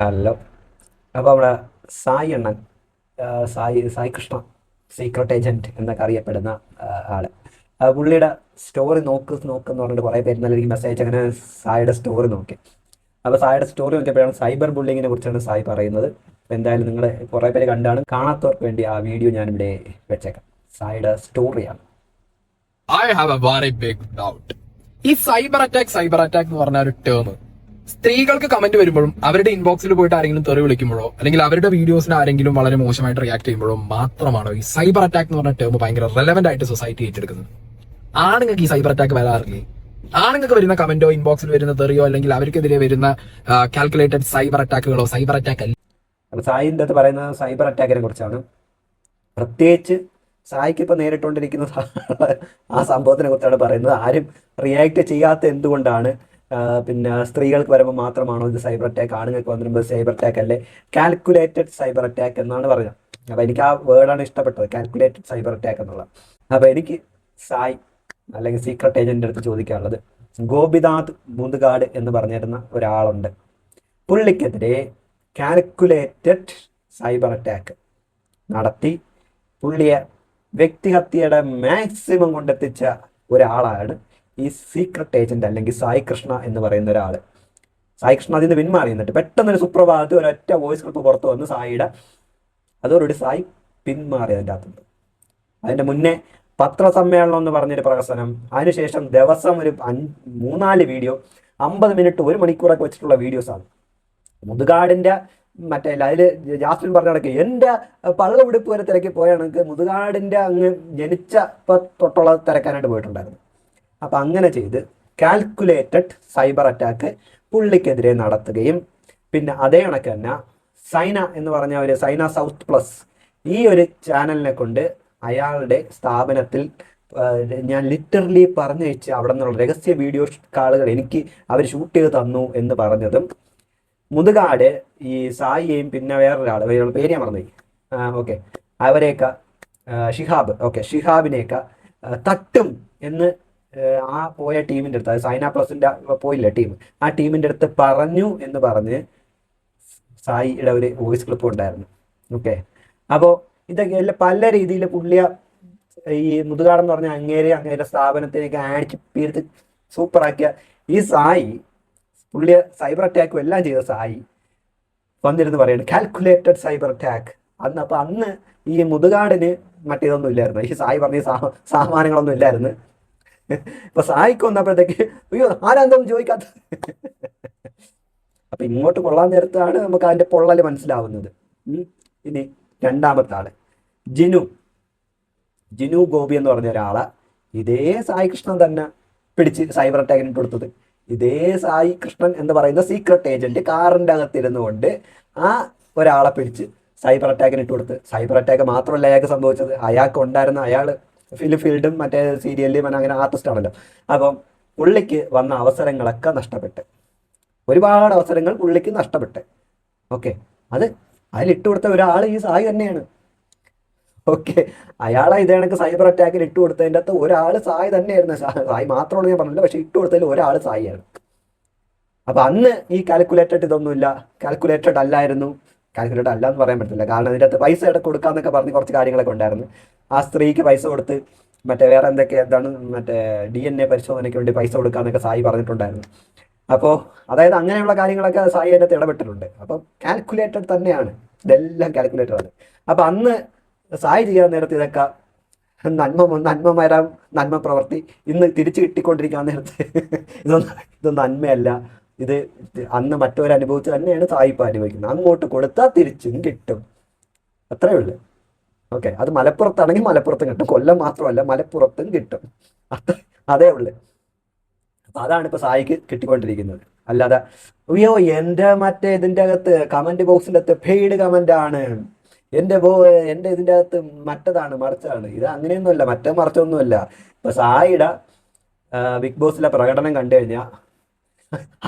Hello അപ്പോൾ നമ്മുടെ സായി അണ്ണൻ സായി സായി കൃഷ്ണ സീക്രട്ട് ഏജന്റ് എന്നൊക്കെ അറിയപ്പെടുന്ന ആൾ. പുള്ളിയുടെ സ്റ്റോറി നോക്ക് നോക്ക് എന്ന് പറഞ്ഞിട്ട് കുറേ പേര് നല്ല മെസ്സേജ് അങ്ങനെ സായിയുടെ സ്റ്റോറി നോക്കി. അപ്പോൾ സായിയുടെ സ്റ്റോറി നോക്കിയപ്പോഴാണ് സൈബർ ബുള്ളിങ്ങിനെ കുറിച്ചാണ് സായി പറയുന്നത്. എന്തായാലും നിങ്ങൾ കുറേ പേര് കണ്ടാണ്. കാണാത്തവർക്ക് വേണ്ടി ആ വീഡിയോ ഞാൻ ഇവിടെ വെച്ചേക്കാം. സായിയുടെ സ്റ്റോറിയാണ് I have a very big doubt ഈ സൈബർ അറ്റാക്ക് സൈബർ അറ്റാക്ക് എന്ന് പറഞ്ഞ ഒരു ടേം സ്ത്രീകൾക്ക് കമന്റ് വരുമ്പോഴും അവരുടെ ഇൻബോക്സിൽ പോയിട്ട് ആരെങ്കിലും തെറി വിളിക്കുമ്പോഴോ അല്ലെങ്കിൽ അവരുടെ വീഡിയോസിന് ആരെങ്കിലും വളരെ മോശമായിട്ട് റിയാക്ട് ചെയ്യുമ്പോഴോ മാത്രമാണോ ഈ സൈബർ അറ്റാക്ക് എന്ന് പറഞ്ഞ ടേം ഭയങ്കര റെലവെന്റ് ആയിട്ട് സൊസൈറ്റി ഏറ്റെടുക്കുന്നത്. ആണുങ്ങൾക്ക് ഈ സൈബർ അറ്റാക്ക് വരാറില്ലേ? ആണുങ്ങൾക്ക് വരുന്ന കമന്റോ ഇൻബോക്സിൽ വരുന്ന തെറിയോ അല്ലെങ്കിൽ അവർക്കെതിരെ വരുന്ന കാൽക്കുലേറ്റഡ് സൈബർ അറ്റാക്കുകളോ സൈബർ അറ്റാക്ക് അല്ല. സായിന്റെ പറയുന്ന പറയുന്നത് സൈബർ അറ്റാക്കിനെ കുറിച്ചാണ്. പ്രത്യേകിച്ച് സായിക്ക് ഇപ്പൊ നേരിട്ടുകൊണ്ടിരിക്കുന്ന ആ സംഭവത്തിനെ കുറിച്ചാണ് പറയുന്നത്. ആരും റിയാക്ട് ചെയ്യാത്ത എന്തുകൊണ്ടാണ് പിന്നെ സ്ത്രീകൾക്ക് വരുമ്പോൾ മാത്രമാണോ ഇത് സൈബർ അറ്റാക്ക് ആണുങ്ങൾക്ക് വന്നിരുമ്പോൾ സൈബർ അറ്റാക്ക് അല്ലേ? കാൽക്കുലേറ്റഡ് സൈബർ അറ്റാക്ക് എന്നാണ് പറഞ്ഞത് അപ്പോൾ എനിക്ക് ആ വേർഡാണ് ഇഷ്ടപ്പെട്ടത് കാൽക്കുലേറ്റഡ് സൈബർ അറ്റാക്ക് എന്നുള്ളത്. അപ്പോൾ എനിക്ക് സായ് അല്ലെങ്കിൽ സീക്രട്ട് ഏജന്റ് അടുത്ത് ചോദിക്കാനുള്ളത്. ഗോപിനാഥ് മുതുകാട് എന്ന് പറഞ്ഞിരുന്ന ഒരാളുണ്ട്. പുള്ളിക്കെതിരെ കാൽക്കുലേറ്റഡ് സൈബർ അറ്റാക്ക് നടത്തി പുള്ളിയെ വ്യക്തിഹത്യയുടെ മാക്സിമം കൊണ്ടെത്തിച്ച ഒരാളാണ് ഈ സീക്രട്ട് ഏജന്റ് അല്ലെങ്കിൽ സായി കൃഷ്ണ എന്ന് പറയുന്ന ഒരാൾ സായി കൃഷ്ണ അതിൽ നിന്ന് പിന്മാറി. എന്നിട്ട് പെട്ടെന്ന് ഒരു സുപ്രഭാതത്തിൽ ഒരൊറ്റ വോയിസ് ക്ലിപ്പ് പുറത്തു വന്ന് സായിയുടെ അതോടുകൂടി സായി പിന്മാറി അതിന്റെ അകത്തുണ്ട് അതിന്റെ മുന്നേ പത്രസമ്മേളനം എന്ന് പറഞ്ഞൊരു പ്രകസനം. അതിനുശേഷം ദിവസം ഒരു അഞ്ച് മൂന്നാൽ വീഡിയോ അമ്പത് മിനിറ്റ് ഒരു മണിക്കൂറൊക്കെ വെച്ചിട്ടുള്ള വീഡിയോസാണ് മുതുകാടിന്റെ മറ്റേ അതിൽ ജാസ്മിൻ പറഞ്ഞ കണക്ക് എന്റെ പള്ളവിടുപ്പ് വരെ തിരക്കി പോയാണെങ്കിൽ മുതുകാടിന്റെ അങ്ങ് ജനിച്ച തൊട്ടുള്ള തിരക്കാനായിട്ട് പോയിട്ടുണ്ടായിരുന്നു. അപ്പം അങ്ങനെ ചെയ്ത് കാൽക്കുലേറ്റഡ് സൈബർ അറ്റാക്ക് പുള്ളിക്കെതിരെ നടത്തുകയും. പിന്നെ അതേ കണക്ക് തന്നെ സൈന എന്ന് പറഞ്ഞ ഒരു സൈന സൗത്ത് പ്ലസ് ഈ ഒരു ചാനലിനെ കൊണ്ട് അയാളുടെ സ്ഥാപനത്തിൽ ഞാൻ ലിറ്ററലി പറഞ്ഞു വെച്ച് അവിടെ നിന്നുള്ള രഹസ്യ വീഡിയോ കാളുകൾ എനിക്ക് അവർ ഷൂട്ട് ചെയ്ത് തന്നു എന്ന് പറഞ്ഞതും. മുതുകാട് ഈ സായിയെയും പിന്നെ വേറൊരാൾ ഇവരുടെ പേര് ഞാൻ മറന്നുപോയി. ഓക്കെ അവരെയൊക്കെ ഷിഹാബ് ഓക്കെ ഷിഹാബിനെയൊക്കെ തട്ടും എന്ന് ആ, പോയ ടീമിന്റെ അടുത്ത് സൈന പ്ലസിന്റെ പോയില്ല ടീം ആ ടീമിന്റെ അടുത്ത് പറഞ്ഞു എന്ന് പറഞ്ഞ് സായിയുടെ ഒരു വോയിസ് ക്ലിപ്പ് ഉണ്ടായിരുന്നു. ഓക്കെ അപ്പോൾ ഇതൊക്കെ പല രീതിയിൽ പുള്ളിയ ഈ മുതുകാടെന്ന് പറഞ്ഞ അങ്ങേരെ അങ്ങേരെ സ്ഥാപനത്തിനൊക്കെ ആടിച്ച് പീർത്ത് സൂപ്പറാക്കിയ ഈ സായി പുള്ളിയ സൈബർ അറ്റാക്കും എല്ലാം ചെയ്ത സായി വന്നിരുന്ന് പറയുന്നത് കാൽക്കുലേറ്റഡ് സൈബർ അറ്റാക്ക് അന്ന് അപ്പൊ അന്ന് ഈ മുതുകാടിന് മറ്റേതൊന്നും ഇല്ലായിരുന്നു. ഈ സായി പറഞ്ഞ സാമാനങ്ങളൊന്നും ഇല്ലായിരുന്നു. ഇപ്പൊ സഹായിക്കും എന്നപ്പോഴത്തേക്ക് അയ്യോ ആരാന്തൊന്നും ചോദിക്കാത്ത? അപ്പൊ ഇങ്ങോട്ട് കൊള്ളാൻ നേരത്താണ് നമുക്ക് അതിന്റെ പൊള്ളൽ മനസ്സിലാവുന്നത്. ഇനി രണ്ടാമത്തെ ആൾ. ജിനു. ജിനു ഗോപി എന്ന് പറഞ്ഞ ഒരാളെ. ഇതേ സായി കൃഷ്ണൻ തന്നെ പിടിച്ച് സൈബർ അറ്റാക്കിന് കൊടുത്തത് ഇതേ സായി കൃഷ്ണൻ എന്ന് പറയുന്ന സീക്രട്ട് ഏജന്റ് കാറിന്റെ അകത്തിരുന്നു കൊണ്ട് ആ ഒരാളെ പിടിച്ച് സൈബർ അറ്റാക്കിന് ഇട്ട് കൊടുത്ത് സൈബർ അറ്റാക്ക് മാത്രമല്ല അയാൾക്ക് സംഭവിച്ചത്. അയാൾക്ക് ഉണ്ടായിരുന്ന അയാൾ ഫിലിം ഫീൽഡും മറ്റേ സീരിയലിലും അങ്ങനെ ആർട്ടിസ്റ്റ് ആണല്ലോ. അപ്പം പുള്ളിക്ക് വന്ന അവസരങ്ങളൊക്കെ നഷ്ടപ്പെട്ട്. ഒരുപാട് അവസരങ്ങൾ പുള്ളിക്ക് നഷ്ടപ്പെട്ട്. ഓക്കെ. അത് അതിലിട്ട് കൊടുത്ത ഒരാൾ ഈ സായി തന്നെയാണ്. ഓക്കെ. അയാളെ ഇതേ കണക്ക് സൈബർ അറ്റാക്കിൽ ഇട്ട് കൊടുത്തതിന്റെ അകത്ത് ഒരാൾ സായി തന്നെയായിരുന്നു. സായി മാത്രമാണ് ഞാൻ പറഞ്ഞില്ല. പക്ഷേ ഇട്ട് കൊടുത്തതിൽ ഒരാൾ സായിയാണ്. അപ്പൊ അന്ന് ഈ കാൽക്കുലേറ്റഡ് ഇതൊന്നുമില്ല. കാൽക്കുലേറ്റഡ് അല്ലായിരുന്നു. കാൽക്കുലേറ്റഡ് അല്ല എന്ന് പറയാൻ പറ്റില്ല കാരണം അതിന്റെ അകത്ത് പൈസ ഇട കൊടുക്കാന്നൊക്കെ പറഞ്ഞ് കുറച്ച് കാര്യങ്ങളൊക്കെ ഉണ്ടായിരുന്നു. ആ സ്ത്രീക്ക് പൈസ കൊടുത്ത് മറ്റേ വേറെ എന്തൊക്കെ എന്താണ് മറ്റേ ഡി എൻ എ പരിശോധനയ്ക്ക് വേണ്ടി പൈസ കൊടുക്കാന്നൊക്കെ സായി പറഞ്ഞിട്ടുണ്ടായിരുന്നു. അപ്പോൾ അതായത് അങ്ങനെയുള്ള കാര്യങ്ങളൊക്കെ സായി അതിന്റെ അകത്ത് ഇടപെട്ടിട്ടുണ്ട്. അപ്പം കാൽക്കുലേറ്റഡ് തന്നെയാണ്. ഇതെല്ലാം കാൽക്കുലേറ്റഡ് ആണ്. അപ്പം അന്ന് സായി ചെയ്യാൻ നേരത്ത് ഇതൊക്കെ നന്മ നന്മ മരം നന്മ പ്രവർത്തി ഇന്ന് തിരിച്ചു കിട്ടിക്കൊണ്ടിരിക്കാൻ നേരത്ത് ഇതൊന്നും ഇതൊന്നും നന്മയല്ല. ഇത് അന്ന് മറ്റൊരു അനുഭവിച്ച് തന്നെയാണ് സായിപ്പ് അനുഭവിക്കുന്നത്. അങ്ങോട്ട് കൊടുത്താൽ തിരിച്ചും കിട്ടും. അത്രയേ ഉള്ളൂ. ഓക്കെ. അത് മലപ്പുറത്താണെങ്കിൽ മലപ്പുറത്തും കിട്ടും. കൊല്ലം മാത്രമല്ല മലപ്പുറത്തും കിട്ടും. അത്ര അതേ ഉള്ളൂ. അപ്പൊ അതാണ് ഇപ്പൊ സായിക്ക് കിട്ടിക്കൊണ്ടിരിക്കുന്നത്. അല്ലാതെ അയ്യോ എന്റെ മറ്റേ ഇതിന്റെ അകത്ത് കമന്റ് ബോക്സിന്റെ അകത്ത് പെയ്ഡ് ആണ്. എന്റെ ബോ എന്റെ ഇതിന്റെ അകത്ത് മറ്റതാണ് മറിച്ചതാണ് ഇത് അങ്ങനെയൊന്നുമല്ല മറ്റേ മറിച്ചൊന്നുമല്ല. ഇപ്പൊ സായിയുടെ ബിഗ് ബോസിലെ പ്രകടനം കണ്ടു കഴിഞ്ഞാൽ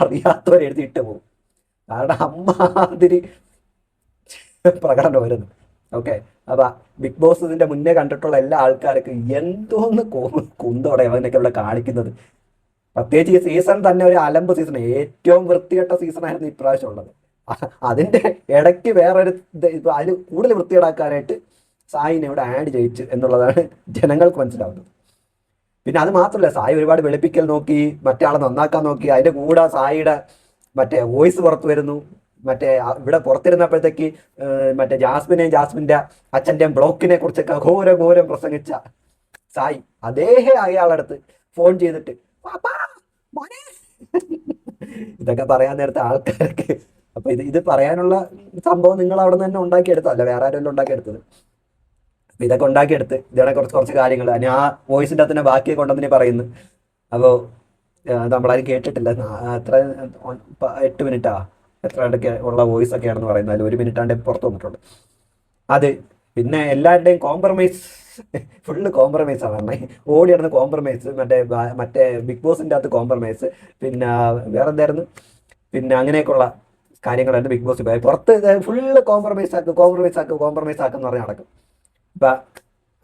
അറിയാത്തവർ എഴുതിയിട്ട് പോകും. കാരണം അമ്മാതിരി പ്രകടനം വരുന്നു. ഓക്കെ അപ്പൊ ബിഗ് ബോസ് ഇതിന്റെ മുന്നേ കണ്ടിട്ടുള്ള എല്ലാ ആൾക്കാർക്കും എന്തോന്ന് കുന്തോടെ അവനൊക്കെ ഇവിടെ കാണിക്കുന്നത്. പ്രത്യേകിച്ച് ഈ സീസൺ തന്നെ ഒരു അലമ്പ് സീസൺ ഏറ്റവും വൃത്തികെട്ട സീസൺ ആയിരുന്നു ഇപ്രാവശ്യം ഉള്ളത്. അതിന്റെ ഇടയ്ക്ക് വേറൊരു അതിൽ കൂടുതൽ വൃത്തികേടാക്കാനായിട്ട് സായിനെ ഇവിടെ ആഡ് ചെയ്യിച്ചു എന്നുള്ളതാണ് ജനങ്ങൾക്ക് മനസ്സിലാവുന്നത്. പിന്നെ അത് മാത്രമല്ല സായി ഒരുപാട് വെളുപ്പിക്കൽ നോക്കി മറ്റേ ആളെ നന്നാക്കാൻ നോക്കി അതിന്റെ കൂടെ സായിയുടെ മറ്റേ വോയിസ് പുറത്തു വരുന്നു. മറ്റേ ഇവിടെ പുറത്തിരുന്നപ്പോഴത്തേക്ക് മറ്റേ ജാസ്മിനെയും ജാസ്മിന്റെ അച്ഛന്റെയും ബ്ലോക്കിനെ കുറിച്ചൊക്കെ ഘോര ഘോരം പ്രസംഗിച്ച സായി. അദ്ദേഹം അയാളടുത്ത് ഫോൺ ചെയ്തിട്ട്. ഇതൊക്കെ പറയാൻ നേരത്തെ ആൾക്കാർക്ക് അപ്പൊ ഇത് ഇത് പറയാനുള്ള സംഭവം നിങ്ങൾ അവിടെ നിന്ന് തന്നെ ഉണ്ടാക്കിയെടുത്തല്ല വേറെ ആരെല്ലാം ഉണ്ടാക്കിയെടുത്തത്? ഇതൊക്കെ ഉണ്ടാക്കിയെടുത്ത് ഇതേടെ കുറച്ച് കുറച്ച് കാര്യങ്ങൾ ഞാൻ ആ വോയിസിന്റെ തന്നെ ബാക്കി കൊണ്ടുവന്നിനി പറയുന്നു. അപ്പോൾ നമ്മളാരും കേട്ടിട്ടില്ല. പ- എട്ട് മിനിറ്റാ? എത്ര ഇടയ്ക്ക് ഉള്ള വോയിസ് ഒക്കെയാണെന്ന് പറയുന്നത്. അതിൽ ഒരു മിനിറ്റ് ആണ്ട് പുറത്ത് വന്നിട്ടുണ്ട്. അത് പിന്നെ എല്ലാവരുടെയും കോംപ്രമൈസ് ഫുള്ള് കോംപ്രമൈസ് ആണ് പറഞ്ഞേ. ഓടി നടന്ന് കോംപ്രമൈസ് മറ്റേ മറ്റേ ബിഗ് ബോസിന്റെ അകത്ത് കോംപ്രമൈസ് പിന്നെ വേറെ എന്തായിരുന്നു പിന്നെ അങ്ങനെയൊക്കെയുള്ള കാര്യങ്ങളായിരുന്നു ബിഗ് ബോസ് പോയത് പുറത്ത് ഫുള്ള് കോംപ്രമൈസ് ആക്കും കോംപ്രമൈസ് ആക്കും കോംപ്രമൈസ് ആക്കുന്ന എന്ന് പറഞ്ഞ് നടക്കും.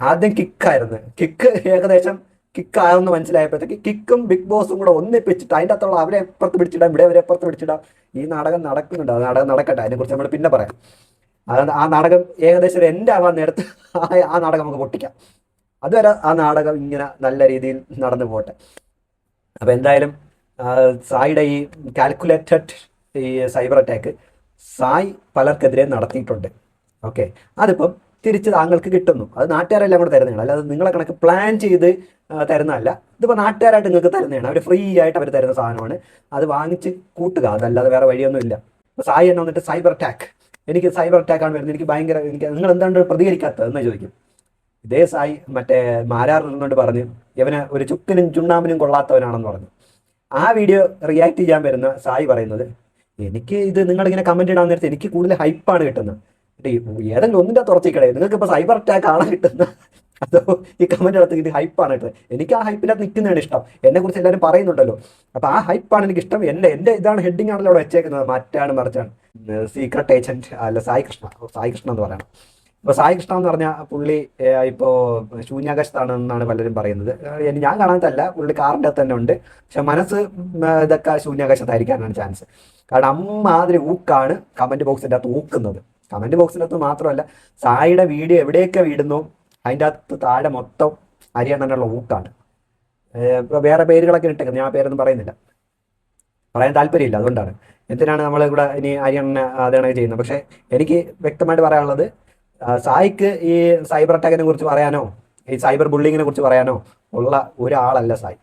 ആദ്യം കിക്കായിരുന്നു. കിക്ക് ഏകദേശം കിക്ക് ആയെന്ന് മനസ്സിലായപ്പോഴത്തേക്ക് കിക്കും ബിഗ് ബോസും കൂടെ ഒന്നിപ്പിച്ചിട്ട് അതിന്റെ അകത്തുള്ള അവരെ എപ്പുറത്ത് പിടിച്ചിടാം ഇവിടെ അവരെ എപ്പുറത്ത് പിടിച്ചിടാം. ഈ നാടകം നടക്കുന്നുണ്ട്. ആ നാടകം നടക്കട്ടെ. അതിനെക്കുറിച്ച് നമ്മൾ പിന്നെ പറയാം. അതായത് ആ നാടകം ഏകദേശം ഒരു എന്റെ ആവാൻ നേരത്ത് ആ നാടകം നമുക്ക് പൊട്ടിക്കാം. അതുവരെ ആ നാടകം ഇങ്ങനെ നല്ല രീതിയിൽ നടന്നു പോട്ടെ. അപ്പോൾ എന്തായാലും സായിയുടെ ഈ കാൽക്കുലേറ്റഡ് ഈ സൈബർ അറ്റാക്ക് സായ് പലർക്കെതിരെ നടത്തിയിട്ടുണ്ട്. ഓക്കെ. അതിപ്പം തിരിച്ച് താങ്കൾക്ക് കിട്ടുന്നു. അത് നാട്ടുകാരെല്ലാം കൂടെ തരുന്നതാണ്. അല്ലാതെ നിങ്ങളെ കണക്ക് പ്ലാൻ ചെയ്ത് തരുന്നതല്ല. ഇതിപ്പോൾ നാട്ടുകാരായിട്ട് നിങ്ങൾക്ക് തരുന്നതാണ്. അവർ ഫ്രീ ആയിട്ട് അവർ തരുന്ന സാധനമാണ്. അത് വാങ്ങിച്ച് കൂട്ടുക. അതല്ലാതെ വേറെ വഴിയൊന്നും ഇല്ല. സായി എന്നെ വന്നിട്ട് സൈബർ അറ്റാക്ക് എനിക്ക് സൈബർ അറ്റാക്ക് ആണ് വരുന്നത്. എനിക്ക് ഭയങ്കര എനിക്ക് നിങ്ങൾ എന്താണ് പ്രതികരിക്കാത്തത്? എന്ന് ചോദിക്കും. ഇതേ സായി മറ്റേ മാരാർ നിന്നുകൊണ്ട് പറഞ്ഞു ഇവനെ ഒരു ചുക്കിനും ചുണ്ണാമ്പിനും കൊള്ളാത്തവനാണെന്ന് പറഞ്ഞു. ആ വീഡിയോ റിയാക്ട് ചെയ്യാൻ വരുന്ന സായി പറയുന്നത് എനിക്ക് ഇത് നിങ്ങളിങ്ങനെ കമന്റ് ഇടാൻ നേരത്തെ എനിക്ക് കൂടുതൽ ഹൈപ്പാണ് കിട്ടുന്നത്. ഏതെങ്കിലും ഒന്നിന്റെ തുറച്ചിക്കടേ നിങ്ങൾക്ക് ഇപ്പൊ സൈബർ അറ്റാക്ക് ആണ് കിട്ടുന്നത് അതോ ഈ കമന്റ് അടുത്ത് ഇത് ഹൈപ്പാണ് കേട്ടോ. എനിക്ക് ആ ഹൈപ്പിനകത്ത് നിൽക്കുന്നതാണ് ഇഷ്ടം. എന്നെ കുറിച്ച് എല്ലാവരും പറയുന്നുണ്ടല്ലോ. അപ്പൊ ആ ഹൈപ്പാണ് എനിക്ക് ഇഷ്ടം. എന്റെ എന്റെ ഇതാണ് ഹെഡിങ് ആണല്ലോ അവിടെ വെച്ചേക്കുന്നത്. മറ്റാണ് മറിച്ചാണ്. സീക്രട്ട് ഏജന്റ് അല്ല സായി കൃഷ്ണ. സായി കൃഷ്ണ എന്ന് പറയണം. ഇപ്പൊ സായി കൃഷ്ണ എന്ന് പറഞ്ഞ പുള്ളി ഇപ്പോ ശൂന്യാകാശത്താണ് എന്നാണ് പലരും പറയുന്നത്. ഞാൻ കാണാത്തല്ല പുള്ളി കാറിന്റെ അകത്ത് തന്നെ ഉണ്ട്. പക്ഷെ മനസ്സ് ഇതൊക്കെ ശൂന്യാകാശത്തായിരിക്കാനാണ് ചാൻസ് കാരണം അമ്മാതിരി ഊക്കാണ് കമന്റ് ബോക്സിന്റെ അകത്ത് ഊക്കുന്നത്. കമന്റ് ബോക്സിനകത്ത് മാത്രമല്ല സായിയുടെ വീഡിയോ എവിടെയൊക്കെ വീടുന്നു അതിന്റെ അകത്ത് താഴെ മൊത്തം അരിയണ്ണനുള്ള ഊക്കാണ്. ഇപ്പോൾ ഇപ്പൊ വേറെ പേരുകളൊക്കെ ഇട്ടേക്കുന്നത് ഞാൻ പേരൊന്നും പറയുന്നില്ല. പറയാൻ താല്പര്യമില്ല അതുകൊണ്ടാണ്. എന്തിനാണ് നമ്മൾ ഇവിടെ ഇനി അരിയണ്ണ അതാണ് ചെയ്യുന്നത്? പക്ഷേ എനിക്ക് വ്യക്തമായിട്ട് പറയാനുള്ളത് സായിക്ക് ഈ സൈബർ അറ്റാക്കിനെ കുറിച്ച് പറയാനോ ഈ സൈബർ ബുള്ളിങ്ങിനെ കുറിച്ച് പറയാനോ ഉള്ള ഒരാളല്ല സായി.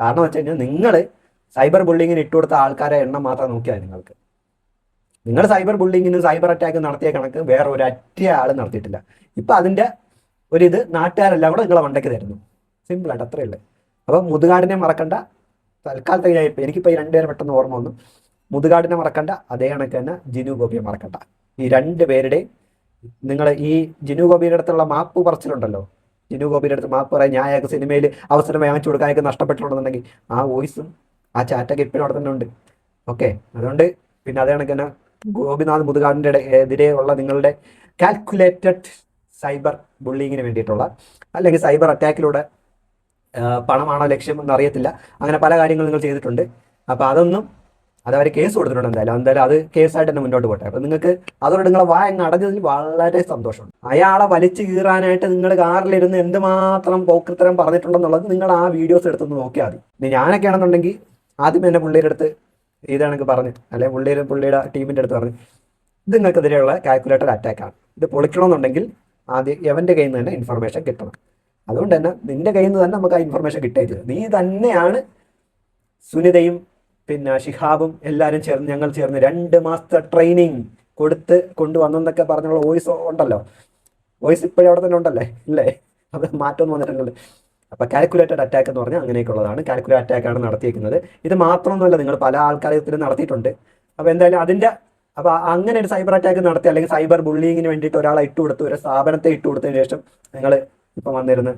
കാരണം വെച്ച് കഴിഞ്ഞാൽ നിങ്ങൾ സൈബർ ബുള്ളിങ്ങിന് ഇട്ടുകൊടുത്ത ആൾക്കാരെ എണ്ണം മാത്രം നോക്കിയാൽ നിങ്ങൾക്ക്. നിങ്ങൾ സൈബർ ബുള്ളിങ്ങിനും സൈബർ അറ്റാക്കും നടത്തിയ കണക്ക് വേറെ ഒരു അറ്റ ആൾ നടത്തിയിട്ടില്ല. ഇപ്പൊ അതിന്റെ ഒരിത് നാട്ടുകാരെല്ലാം കൂടെ നിങ്ങളെ വണ്ടയ്ക്ക് തരുന്നു. സിമ്പിളായിട്ട് അത്രയേ ഉള്ളൂ. അപ്പം മുതുകാടിനെ മറക്കണ്ട. തൽക്കാലത്തേക്ക് എനിക്കിപ്പോ ഈ രണ്ടുപേരെ പെട്ടെന്ന് ഓർമ്മ വന്നു. മുതുകാടിനെ മറക്കണ്ട. അതേ കണക്ക് തന്നെ ജിനു ഗോപിയെ മറക്കണ്ട. ഈ രണ്ടു പേരുടെയും നിങ്ങൾ ഈ ജിനു ഗോപിയുടെ അടുത്തുള്ള മാപ്പ് പറച്ചിലുണ്ടല്ലോ? ജിനു ഗോപിയുടെ അടുത്ത് മാപ്പ് പറയാൻ ഞാൻ അയാൾക്ക് സിനിമയിൽ അവസരം വാങ്ങിച്ചു കൊടുക്കാൻ അയാൾക്ക് നഷ്ടപ്പെട്ടിട്ടുണ്ടെന്നുണ്ടെങ്കിൽ ആ വോയിസും ആ ചാറ്റൊക്കെ ഇപ്പോഴും അവിടെ തന്നെ ഉണ്ട്. ഓക്കെ അതുകൊണ്ട് പിന്നെ അതേ കണക്ക് തന്നെ ഗോപിനാഥ് മുതുകാടിന്റെ എതിരെയുള്ള നിങ്ങളുടെ കാൽക്കുലേറ്റഡ് സൈബർ ബുള്ളിങ്ങിന് വേണ്ടിയിട്ടുള്ള അല്ലെങ്കിൽ സൈബർ അറ്റാക്കിലൂടെ പണമാണോ ലക്ഷ്യം എന്ന് അറിയത്തില്ല. അങ്ങനെ പല കാര്യങ്ങളും നിങ്ങൾ ചെയ്തിട്ടുണ്ട്. അപ്പോൾ അതൊന്നും അതവർ കേസ് കൊടുത്തിട്ടുണ്ട് എന്തായാലും. എന്തായാലും അത് കേസായിട്ട് തന്നെ മുന്നോട്ട് പോട്ടെ. അപ്പം നിങ്ങൾക്ക് അതോടെ നിങ്ങളെ വായ അങ്ങ് അടഞ്ഞതിൽ വളരെ സന്തോഷമുണ്ട്. അയാളെ വലിച്ചു കീറാനായിട്ട് നിങ്ങൾ കാറിലിരുന്ന് എന്തുമാത്രം പോക്കൃത്തരം പറഞ്ഞിട്ടുണ്ടെന്നുള്ളത് നിങ്ങൾ ആ വീഡിയോസ് എടുത്തൊന്ന് നോക്കിയാൽ മതി. ഞാനൊക്കെ ആണെന്നുണ്ടെങ്കിൽ ആദ്യം എന്നെ പുള്ളിയുടെ അടുത്ത് ഇതാണെങ്കിൽ പറഞ്ഞു. അല്ലെ പുള്ളിയുടെ പുള്ളിയുടെ ടീമിന്റെ അടുത്ത് പറഞ്ഞു. ഇത് നിങ്ങൾക്കെതിരെയുള്ള കാൽക്കുലേറ്റർ അറ്റാക്കാണ് ഇത് പൊളിക്കണമെന്നുണ്ടെങ്കിൽ ആദ്യം എവന്റെ കയ്യിൽ നിന്ന് തന്നെ ഇൻഫർമേഷൻ കിട്ടണം. അതുകൊണ്ട് തന്നെ നിന്റെ കയ്യിൽ നിന്ന് തന്നെ നമുക്ക് ആ ഇൻഫർമേഷൻ കിട്ടിയത് നീ തന്നെയാണ് സുനിതയും പിന്നെ ഷിഹാബും എല്ലാവരും ചേർന്ന് ഞങ്ങൾ ചേർന്ന് രണ്ട് മാസത്തെ ട്രെയിനിങ് കൊടുത്ത് കൊണ്ടുവന്നെന്നൊക്കെ പറഞ്ഞുള്ള വോയിസ് ഉണ്ടല്ലോ. വോയിസ് ഇപ്പോഴും അവിടെ തന്നെ ഉണ്ടല്ലേ? ഇല്ലേ? അത് മാറ്റമൊന്നും വന്നിട്ടില്ലല്ലോ അപ്പൊ കാൽക്കുലേറ്റഡ് അറ്റാക്ക് എന്ന് പറഞ്ഞാൽ അങ്ങനെയൊക്കെയുള്ളതാണ്. കാൽക്കുലേറ്റ് അറ്റാക്ക് ആണ് നടത്തിയിരിക്കുന്നത് ഇത് മാത്രമൊന്നുമല്ല നിങ്ങൾ പല ആൾക്കാരെ ഇതിൽ നടത്തിയിട്ടുണ്ട്. അപ്പോൾ എന്തായാലും അതിന്റെ അപ്പോൾ അങ്ങനെ ഒരു സൈബർ അറ്റാക്ക് നടത്തി അല്ലെങ്കിൽ സൈബർ ബുള്ളിങ്ങിന് വേണ്ടിയിട്ട് ഒരാളെ ഇട്ടുകൊടുത്തു ഒരു സ്ഥാപനത്തെ ഇട്ടുകൊടുത്തതിന് ശേഷം നിങ്ങൾ ഇപ്പൊ വന്നിരുന്ന്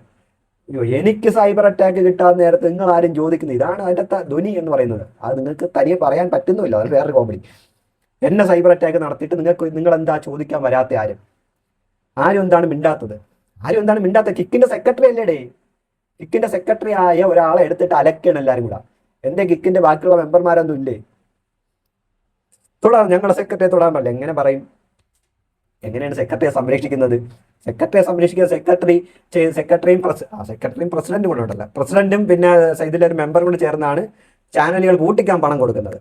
അയ്യോ എനിക്ക് സൈബർ അറ്റാക്ക് കിട്ടാൻ നേരത്ത് നിങ്ങൾ ആരും ചോദിക്കുന്നത് ഇതാണ് അതിന്റെ ധ്വനി എന്ന് പറയുന്നത്. അത് നിങ്ങൾക്ക് തനിയെ പറയാൻ പറ്റുന്നില്ല അത് വേറൊരു കോമഡി എന്നെ സൈബർ അറ്റാക്ക് നടത്തിയിട്ട് നിങ്ങൾക്ക് നിങ്ങൾ എന്താ ചോദിക്കാൻ വരാത്ത ആരും? ആരും എന്താണ് മിണ്ടാത്തത്? ആരും എന്താണ് മിണ്ടാത്തത്? കിക്കിന്റെ സെക്രട്ടറി അല്ലേടേ. കിക്കിന്റെ സെക്രട്ടറി ആയ ഒരാളെ എടുത്തിട്ട് അലക്കണം എല്ലാവരും കൂടെ. എന്റെ കിക്കിന്റെ ബാക്കിയുള്ള മെമ്പർമാരൊന്നും ഇല്ലേ? തൊടാം ഞങ്ങളുടെ സെക്രട്ടറിയെ തൊടാൻ പറ്റില്ല എങ്ങനെ പറയും? എങ്ങനെയാണ് സെക്രട്ടറിയെ സംരക്ഷിക്കുന്നത്? സെക്രട്ടറിയെ സംരക്ഷിക്കുന്ന സെക്രട്ടറി സെക്രട്ടറിയും സെക്രട്ടറിയും പ്രസിഡന്റും കൂടെ ഉണ്ടല്ലോ. പ്രസിഡന്റും പിന്നെ ഒരു മെമ്പറും കൂടി ചേർന്നാണ് ചാനലുകൾ പൂട്ടിക്കാൻ പണം കൊടുക്കുന്നത്.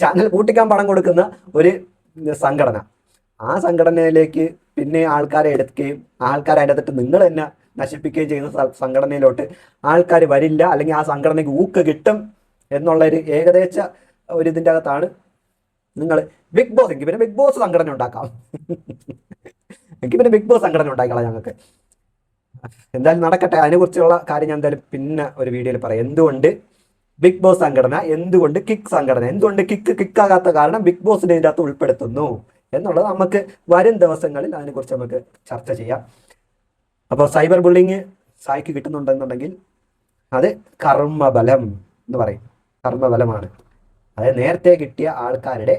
ചാനൽ പൂട്ടിക്കാൻ പണം കൊടുക്കുന്ന ഒരു സംഘടന. ആ സംഘടനയിലേക്ക് പിന്നെ ആൾക്കാരെ എടുക്കുകയും ആൾക്കാരെ അതിന്റെ നിങ്ങൾ തന്നെ നശിപ്പിക്കുകയും ചെയ്യുന്ന സംഘടനയിലോട്ട് ആൾക്കാർ വരില്ല അല്ലെങ്കിൽ ആ സംഘടനയ്ക്ക് ഊക്ക് കിട്ടും എന്നുള്ള ഒരു ഏകദേശ ഒരു ഇതിന്റെ അകത്താണ് നിങ്ങൾ ബിഗ് ബോസ് എനിക്ക് പിന്നെ ബിഗ് ബോസ് സംഘടന ഉണ്ടാക്കാം. എനിക്ക് പിന്നെ ബിഗ് ബോസ് സംഘടന ഉണ്ടാക്കിക്കളാം ഞങ്ങൾക്ക്. എന്തായാലും നടക്കട്ടെ. അതിനെക്കുറിച്ചുള്ള കാര്യം ഞാൻ എന്തായാലും പിന്നെ ഒരു വീഡിയോയിൽ പറയാം. എന്തുകൊണ്ട് ബിഗ് ബോസ് സംഘടന എന്തുകൊണ്ട് കിക്ക് സംഘടന എന്തുകൊണ്ട് കിക്ക് കിക്കാകാത്ത കാരണം ബിഗ് ബോസിനെ ഇതിന്റെ അകത്ത് ഉൾപ്പെടുത്തുന്നു എന്നുള്ളത് നമുക്ക് വരും ദിവസങ്ങളിൽ അതിനെക്കുറിച്ച് നമുക്ക് ചർച്ച ചെയ്യാം. അപ്പോൾ സൈബർ ബുള്ളിങ് സായിക്ക് കിട്ടുന്നുണ്ടെന്നുണ്ടെങ്കിൽ അത് കർമ്മബലം എന്ന് പറയും. കർമ്മബലമാണ്. അതായത് നേരത്തെ കിട്ടിയ ആൾക്കാരുടെ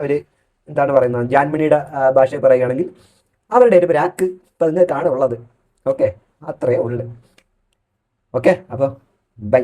ഒരു എന്താണ് പറയുന്നത് ജാൻമണിയുടെ ഭാഷയിൽ പറയുകയാണെങ്കിൽ അവരുടെ ഒരു ബ്രാക്ക് ഇപ്പം നിങ്ങൾക്കാണ് ഉള്ളത്. ഓക്കെ? അത്രയേ ഉള്ളു. ഓക്കെ? അപ്പോൾ ബൈ.